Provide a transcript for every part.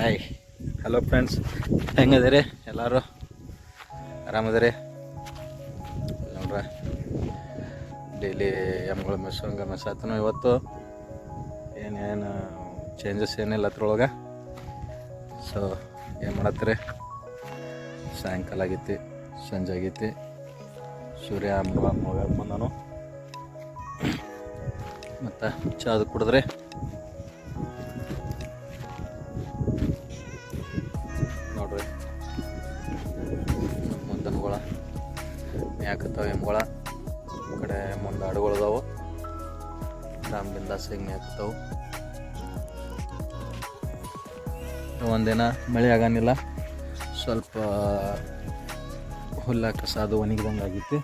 Hi hello friends ಹೆಂಗದಿರಿ ಎಲ್ಲರೂ? ಆರಾಮದಿರಿ ನೋಡ್ರ. Daily ಎಮ್ಗಳು ಮೆಸ್ಸಂಗೆ ಮೆಸ್ಸಾತನು ಇವತ್ತು? ಏನೇನು ಚೇಂಜಸ್ ಏನಿಲ್ಲ ಅದ್ರೊಳಗೆ? ಸೊ ಏನು ಮಾಡತ್ತೀರಿ? ಸಾಯಂಕಾಲ ಆಗೈತಿ, ಸಂಜೆ ಆಗೈತಿ. ಸೂರ್ಯ, ಮಗ ಮಗ ಬಂದನು ಮತ್ತು ಚಾದ ಕುಡಿದ್ರೆ? ಮ್ಯಾಕತ್ತಾವ ಎಮ್ಗಳ ಈ ಕಡೆ ಮುಂದೆ ಆಡುಗಳು ರಾಮದಿಂದ ಸಿಂಗ್ ಮ್ಯಾಕತ್ತಾವು ಒಂದಿನ ಮಳೆ ಆಗಾನಿಲ್ಲ ಸ್ವಲ್ಪ ಹುಲ್ಲ ಕಸ ಅದು ಒಣಗಿದಂಗೆ ಆಗಿತ್ತು.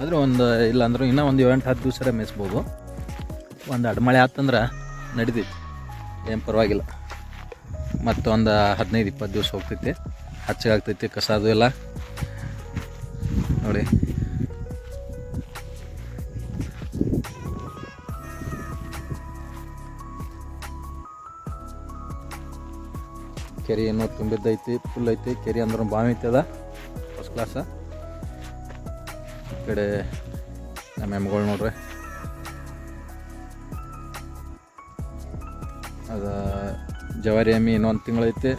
ಆದರೂ ಒಂದು ಇಲ್ಲಾಂದ್ರೆ ಇನ್ನೂ ಒಂದು ಏಳೆಂಟು ಹತ್ತು ದಿವಸ ಮೇಯಿಸ್ಬೋದು. ಒಂದು ಅಡ್ಮಳೆ ಆತಂದ್ರೆ ನಡಿತೈತಿ. ಏನು ಪರವಾಗಿಲ್ಲ. ಮತ್ತೊಂದು ಹದಿನೈದು ಇಪ್ಪತ್ತು ದಿವಸ ಹೋಗ್ತೈತಿ. ಹಚ್ಚಗಾಗ್ತೈತಿ ಕಸ ಅದು ಎಲ್ಲ. ನೋಡಿ. ಕೆರೆ ಏನೋ ತುಂಬಿದ್ದೈತಿ ಫುಲ್ ಐತಿ. ಕೆರೆ ಅಂದ್ರೆ ಬಾವಿ ಐತಿ ಅದ. ಫಸ್ಟ್ ಕ್ಲಾಸ ಈ ಕಡೆ ನಮ್ಮ ಎಮ್ಗಳು ನೋಡ್ರಿ. ಅದ ಜವಾರಿ ಎಮ್ಮಿ ಇನ್ನೊಂದು ತಿಂಗಳೈತಿ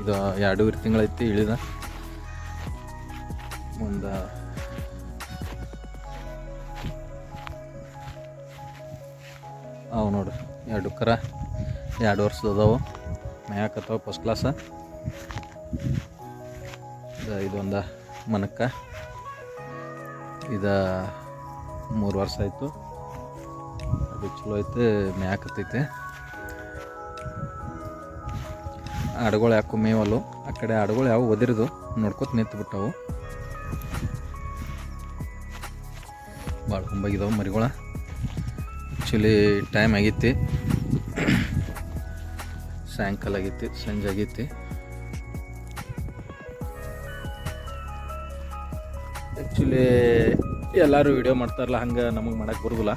ಇದು ಎರಡೂವರೆ ತಿಂಗಳೈತಿ ಇಳಿದ. ಮುಂದೆ ಅವು ನೋಡ್ರಿ ಎರಡು ಕರ, ಎರಡು ವರ್ಷದ ಅದಾವು. ಮ್ಯಾಕತ್ತವ ಫಸ್ಟ್ ಕ್ಲಾಸ ಇದೊಂದು ಮನಕ್ಕ. ಇದು ಮೂರು ವರ್ಷ ಆಯಿತು. ಅದು ಚಲೋ ಐತೆ ಮ್ಯಾಕತ್ತೈತೆ ಆಡುಗಳು ಯಾಕೋ ಮೇವಲ್ಲು. ಆ ಕಡೆ ಆಡುಗಳು ಯಾವ ಒದಿರೋದು, ನೋಡ್ಕೊತ ನಿಂತು ಬಿಟ್ಟವು. ಭಾಳ ಕುಂಬಾಗಿದಾವೆ ಮರಿಗಳ. ಆ್ಯಕ್ಚುಲಿ ಟೈಮ್ ಆಗೈತಿ ಸಾಯಂಕಾಲ ಆಗೈತಿ ಸಂಜೆ ಆಗೈತಿ ಆ್ಯಕ್ಚುಲಿ ಎಲ್ಲರೂ ವಿಡಿಯೋ ಮಾಡ್ತಾರಲ್ಲ, ಹಂಗೆ ನಮಗೆ ಮಾಡೋಕ್ಕೆ ಬರೋದಿಲ್ಲ.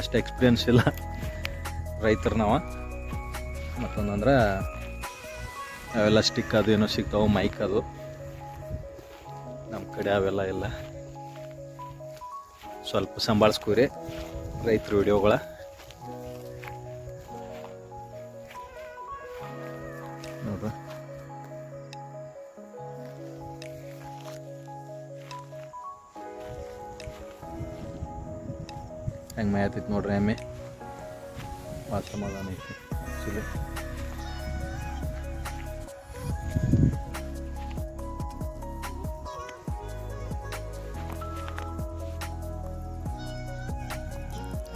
ಅಷ್ಟು ಎಕ್ಸ್ಪೀರಿಯನ್ಸ್ ಇಲ್ಲ. ರೈತರು ನಾವು. ಮತ್ತೊಂದಂದ್ರೆ ಅವೆಲ್ಲ ಸ್ಟಿಕ್ ಅದು ಏನೋ ಸಿಗ್ತಾವೆ ಮೈಕ್ ಅದು. ನಮ್ಮ ಕಡೆ ಅವೆಲ್ಲ ಇಲ್ಲ. ಸ್ವಲ್ಪ ಸಂಭಾಳಿಸ್ಕೋರಿ. ರೈತರ ವಿಡಿಯೋಗಳ. ನೋಡ್ರಿ. ಹೆಂಗೆ ಮೇಯತೈತಿ ನೋಡ್ರಿ ಎಮ್ಮೆ. ವಾತಾವರಣ ಐತಿ.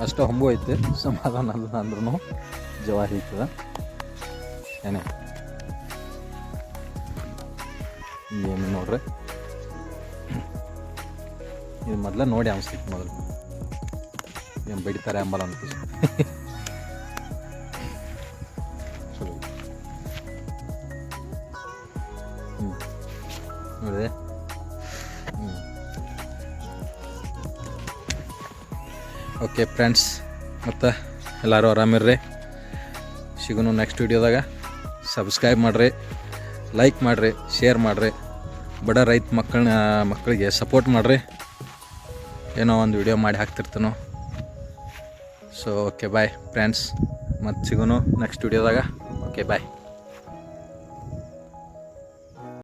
ಅಷ್ಟು ಹಂಬು ಐತೆ. ಸಮಾಧಾನ ಅಲ್ಲ ಅಂದ್ರೂ ಜವಾರಿ ಐತದ ಏನೇ? ಏನು ನೋಡ್ರಿ? ಇದು ಮೊದಲ ನೋಡಿ ಅನಿಸ್ತಿತ್ತು ಮೊದಲು. ಏನು ಬಡಿತಾರೆ ಅಂಬಲ್ಲ ಅಂತ ಹ್ಞೂ ನೋಡಿದೆ? ಓಕೆ ಫ್ರೆಂಡ್ಸ್ ಮತ್ತು ಎಲ್ಲರೂ ಆರಾಮಿರ್ರಿ ಸಿಗೋನು ನೆಕ್ಸ್ಟ್ ವೀಡಿಯೋದಾಗ ಸಬ್ಸ್ಕ್ರೈಬ್ ಮಾಡಿರಿ ಲೈಕ್ ಮಾಡಿರಿ ಶೇರ್ ಮಾಡಿರಿ. ಬಡ ರೈತ ಮಕ್ಕಳನ್ನ ಮಕ್ಕಳಿಗೆ ಸಪೋರ್ಟ್ ಮಾಡಿರಿ. ಏನೋ ಒಂದು ವಿಡಿಯೋ ಮಾಡಿ ಹಾಕ್ತಿರ್ತಾನೋ. ಸೊ ಓಕೆ ಬಾಯ್ ಫ್ರೆಂಡ್ಸ್ ಮತ್ತು ಸಿಗೋನು ನೆಕ್ಸ್ಟ್ ವೀಡಿಯೋದಾಗ ಓಕೆ ಬಾಯ್